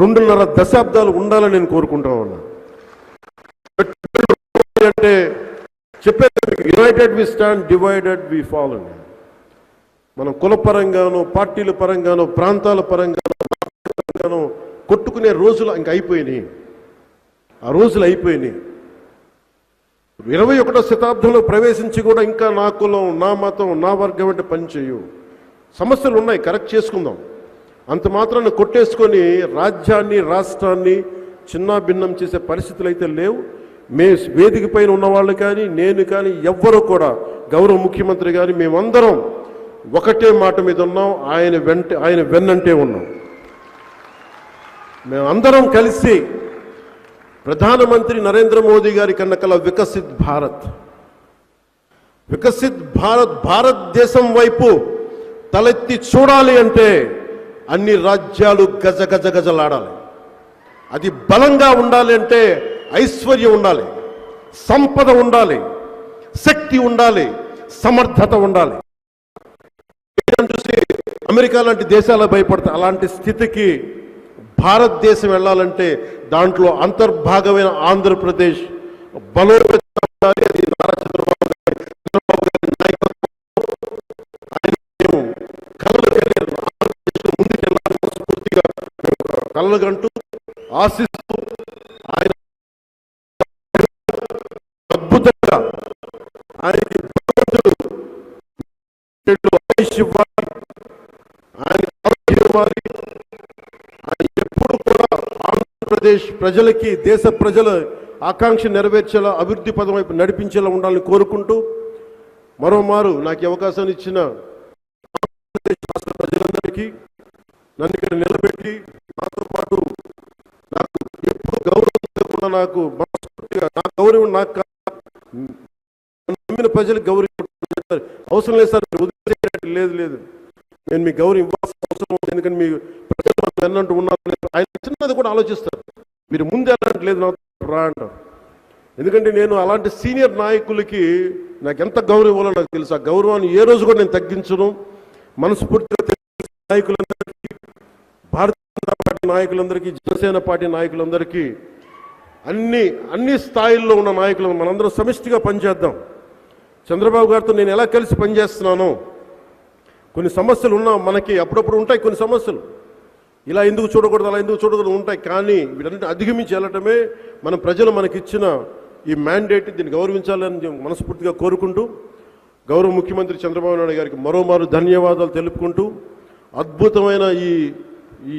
రెండున్నర దశాబ్దాలు ఉండాలని నేను కోరుకుంటా ఉన్నా. అంటే చెప్పే united we stand divided we fall అని. మనం కుల పరంగానో పార్టీల పరంగానో ప్రాంతాల పరంగానో కొట్టుకునే రోజులు ఇంకా అయిపోయినాయి. ఆ రోజులు అయిపోయినాయి. ఇరవై ఒకటో శతాబ్దంలో ప్రవేశించి కూడా ఇంకా నా కులం నా మతం నా వర్గం అంటే పనిచేయు సమస్యలు ఉన్నాయి కరెక్ట్ చేసుకుందాం. అంత మాత్రాన్ని కొట్టేసుకొని రాజ్యాన్ని రాష్ట్రాన్ని చిన్న భిన్నం చేసే పరిస్థితులు అయితే లేవు. మే వేదిక పైన ఉన్నవాళ్ళు కానీ నేను కానీ ఎవ్వరూ కూడా గౌరవ ముఖ్యమంత్రి కానీ మేమందరం ఒకటే మాట మీద ఉన్నాం. ఆయన వెంట ఆయన వెన్నంటే ఉన్నాం. మేమందరం కలిసి ప్రధానమంత్రి నరేంద్ర మోదీ గారి కన్నకల వికసిత్ భారత్. వికసిత్ భారత్ భారతదేశం వైపు తలెత్తి చూడాలి అంటే అన్ని రాజ్యాలు గజ గజ గజలాడాలి. అది బలంగా ఉండాలి అంటే ఐశ్వర్యం ఉండాలి సంపద ఉండాలి శక్తి ఉండాలి సమర్థత ఉండాలి. చూసి అమెరికా లాంటి దేశాలు భయపడతాయి అలాంటి స్థితికి భారతదేశం వెళ్ళాలంటే దాంట్లో అంతర్భాగమైన ఆంధ్రప్రదేశ్ బలోపేత మేము ఆశిస్తూ ఆయన అద్భుతంగా ఆయనకి భగవంతుడు ఆయుష్ ఇవ్వాలి. ఆయన ఆరోగ్యం ఇవ్వాలి. ఆయన ఎప్పుడు కూడా ఆంధ్రప్రదేశ్ ప్రజలకి దేశ ప్రజల ఆకాంక్ష నెరవేర్చేలా అభివృద్ధి పదం వైపు నడిపించేలా ఉండాలని కోరుకుంటూ మరోమారు నాకు అవకాశాన్ని ఇచ్చిన ఆంధ్రప్రదేశ్ రాష్ట్ర ప్రజలందరికీ నన్ను ఇక్కడ నిలబెట్టి నాతో పాటు నాకు ఎప్పుడు గౌరవం కూడా నాకు మనస్ఫూర్తిగా నా గౌరవం నాకు నమ్మిన ప్రజలకు గౌరవం అవసరం లేదు సార్ మీరు లేదు లేదు. నేను మీ గౌరవం ఇవ్వాల్సిన అవసరం ఎందుకంటే మీ ప్రజలు ఎన్నంటూ ఉన్నారు ఆయన చిన్నది కూడా ఆలోచిస్తారు మీరు ముందు ఎలాంటి లేదు నాకు. రా అంటారు. ఎందుకంటే నేను అలాంటి సీనియర్ నాయకులకి నాకు ఎంత గౌరవం ఇవ్వాలో నాకు తెలుసు. ఆ గౌరవాన్ని ఏ రోజు కూడా నేను తగ్గించను. మనస్ఫూర్తిగా నాయకులందరికీ భారతీయ జనతా పార్టీ నాయకులందరికీ జనసేన పార్టీ నాయకులందరికీ అన్ని అన్ని స్థాయిల్లో ఉన్న నాయకులు మనందరం సమిష్టిగా పనిచేద్దాం. చంద్రబాబు గారితో నేను ఎలా కలిసి పనిచేస్తున్నానో కొన్ని సమస్యలు ఉన్నా మనకి అప్పుడప్పుడు ఉంటాయి కొన్ని సమస్యలు. ఇలా ఎందుకు చూడకూడదు అలా ఎందుకు చూడకూడదు ఉంటాయి. కానీ వీటన్నిటిని అధిగమించి వెళ్ళటమే మన ప్రజలు మనకిచ్చిన ఈ మ్యాండేట్ దీన్ని గౌరవించాలని మనస్ఫూర్తిగా కోరుకుంటూ గౌరవ ముఖ్యమంత్రి చంద్రబాబు నాయుడు గారికి మరోమారు ధన్యవాదాలు తెలుపుకుంటూ అద్భుతమైన ఈ ఈ